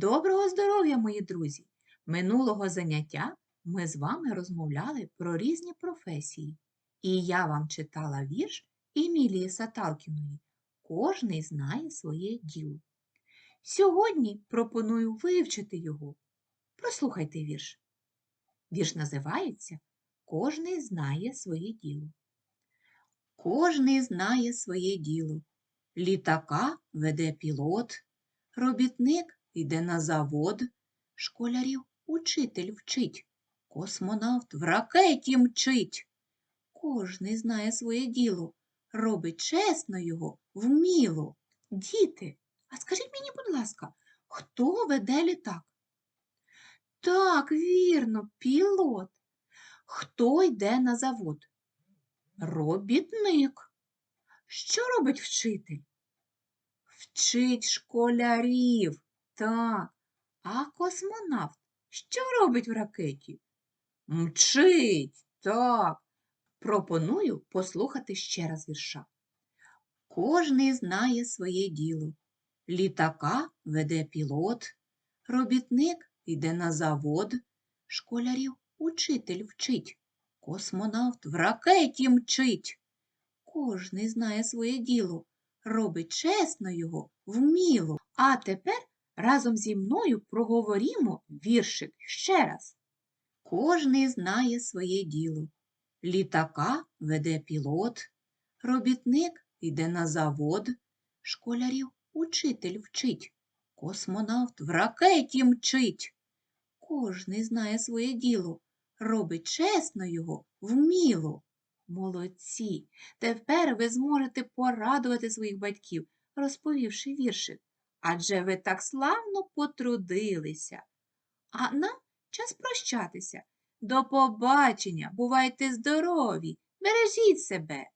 Доброго здоров'я, мої друзі! Минулого заняття ми з вами розмовляли про різні професії. І я вам читала вірш Емілії Саталкіної. Кожний знає своє діло. Сьогодні пропоную вивчити його. Прослухайте вірш. Вірш називається Кожний знає своє діло. Кожний знає своє діло. Літака веде пілот, робітник йде на завод, школярів учитель вчить, космонавт в ракеті мчить. Кожний знає своє діло, робить чесно його, вміло. Діти, а скажіть мені, будь ласка, хто веде літак? Так, вірно, пілот. Хто йде на завод? Робітник. Що робить вчитель? Вчить школярів. Так. А космонавт що робить в ракеті? Мчить. Так. Пропоную послухати ще раз вірша. Кожний знає своє діло. Літака веде пілот, робітник йде на завод, школярів учитель вчить, космонавт в ракеті мчить. Кожний знає своє діло, робить чесно його, вміло. А тепер разом зі мною проговорімо віршик ще раз. Кожний знає своє діло. Літака веде пілот, робітник йде на завод, школярів учитель вчить, космонавт в ракеті мчить. Кожний знає своє діло, робить чесно його, вміло. Молодці! Тепер ви зможете порадувати своїх батьків, розповівши віршик, адже ви так славно потрудилися. А нам час прощатися. До побачення, бувайте здорові, бережіть себе.